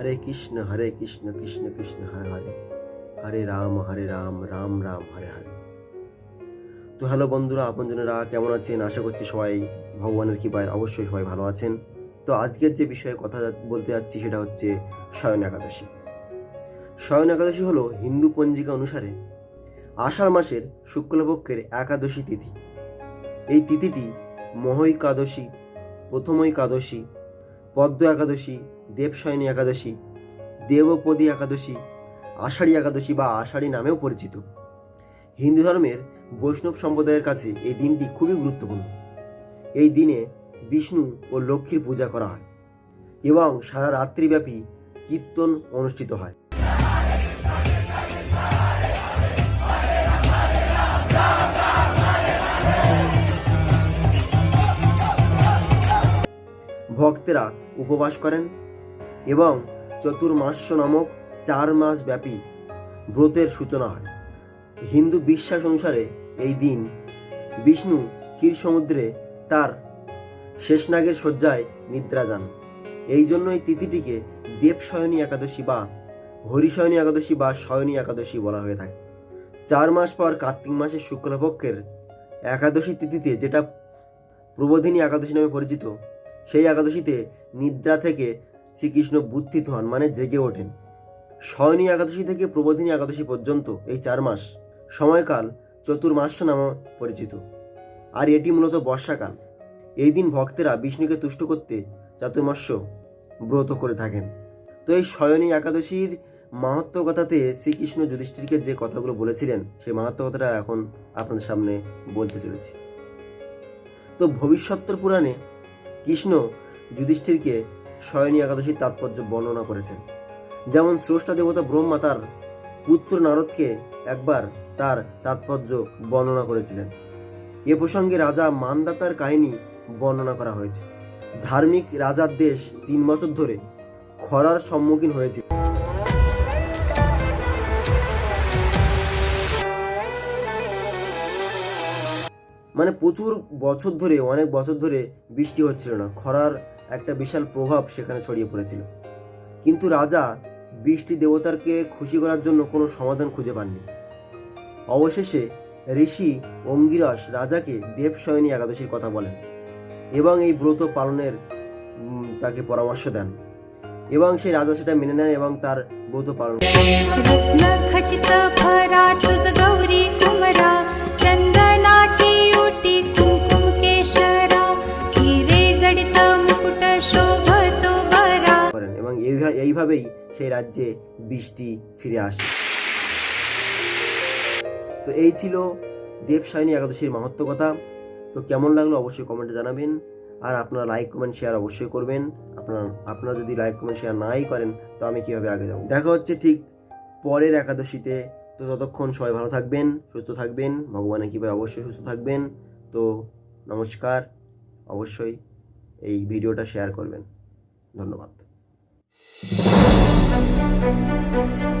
হরে কৃষ্ণ হরে কৃষ্ণ কৃষ্ণ কৃষ্ণ, হরে হরে। হরে রাম হরে রাম রাম রাম, হরে হরে। তো হ্যালো বন্ধুরা, আপনজনেরা কেমন আছেন? আশা করছি সবাই ভগবানের কৃপায় অবশ্যই সবাই ভালো আছেন। তো আজকের যে বিষয়ে কথা বলতে যাচ্ছি সেটা হচ্ছে শয়ন একাদশী। শয়ন একাদশী হলো হিন্দু পঞ্জিকা অনুসারে আষাঢ় মাসের শুক্লপক্ষের একাদশী তিথি। এই তিথিটি মহৈকাদশী প্রথমৈকাদশী পদ্ম একাদশী, দেবশয়নী একাদশী, দেবপদী একাদশী, আষাঢ়ী একাদশী বা আষাঢ়ী নামেও পরিচিত। হিন্দু ধর্মের বৈষ্ণব সম্প্রদায়ের কাছে এই দিনটি খুবই গুরুত্বপূর্ণ। এই দিনে বিষ্ণু ও লক্ষ্মীর পূজা করা হয় এবং সারা রাত্রিব্যাপী কীর্তন অনুষ্ঠিত হয়। ভক্তেরা উপবাস করেন এবং চতুর্মাস্য নামক চার মাস ব্যাপী ব্রতের সূচনা হয়। হিন্দু বিশ্বাস অনুসারে এই দিন বিষ্ণু ক্ষীর সমুদ্রে তার শেষনাগের শয্যায় নিদ্রা যান। এই জন্য এই তিথিটিকে দেবশয়নী একাদশী বা হরিশয়নী একাদশী বা শয়নী একাদশী বলা হয়ে থাকে। চার মাস পর কার্তিক মাসের শুক্লপক্ষের একাদশী তিথিতে যেটা প্রবোধিনী একাদশী নামে পরিচিত সেই একাদশীতে নিদ্রা থেকে শ্রীকৃষ্ণ বুদ্ধিত হন মানে জেগে ওঠেন। শয়নী একাদশী থেকে প্রবোধিনী একাদশী পর্যন্ত এই চার মাস সময়কাল চতুর্মাস্য নামে পরিচিত। আর এটি মূলত বর্ষাকাল। এই দিন ভক্তেরা বিষ্ণুকে তুষ্ট করতে চাতুর্মাস্য ব্রত করে থাকেন। তো এই শয়নী একাদশীর মাহাত্ম কথাতে শ্রীকৃষ্ণ যুধিষ্ঠিরকে যে কথাগুলো বলেছিলেন, সেই মাহাত্ম কথাটা এখন আপনাদের সামনে বলতে চলেছি। তো ভবিষ্যত্তর পুরাণে কৃষ্ণ যুধিষ্ঠিরকে শয়নী একাদশীর তাৎপর্য বর্ণনা করেছেন। যেমন স্রষ্টা দেবতা ব্রহ্মা তার পুত্র নারদকে একবার তার তাৎপর্য বর্ণনা করেছিলেন। এ প্রসঙ্গে রাজা মানদাতার কাহিনী বর্ণনা করা হয়েছে। ধার্মিক রাজার দেশ তিন বছর ধরে খরার সম্মুখীন হয়েছিল। মানে প্রচুর বছর ধরে, অনেক বছর ধরে বৃষ্টি হচ্ছিল না। খরার একটা বিশাল প্রভাব সেখানে ছড়িয়ে পড়েছিল। কিন্তু রাজা বৃষ্টি দেবতারকে খুশি করার জন্য কোনো সমাধান খুঁজে পাননি। অবশেষে ঋষি অঙ্গিরস রাজাকে দেবশয়নী একাদশীর কথা বলেন এবং এই ব্রত পালনের তাকে পরামর্শ দেন এবং সেই রাজা সেটা মেনে নেন এবং তার ব্রত পালন এইভাবেই সেই রাজ্যে বৃষ্টি ফিরে আসে। তো এই ছিল দেবসায়নী একাদশীর মাহাত্ম কথা। তো কেমন লাগল অবশ্যই কমেন্টে জানাবেন। আর আপনারা লাইক কমেন্ট শেয়ার অবশ্যই করবেন। আপনার, আপনারা যদি লাইক কমেন্ট শেয়ার নাই করেন, তো আমি কীভাবে আগে যাব? দেখা হচ্ছে ঠিক পরের একাদশীতে। তো ততক্ষণ সবাই ভালো থাকবেন, সুস্থ থাকবেন। ভগবানের কৃপায় অবশ্যই সুস্থ থাকবেন। তো নমস্কার। অবশ্যই এই ভিডিওটা শেয়ার করবেন। ধন্যবাদ। thank you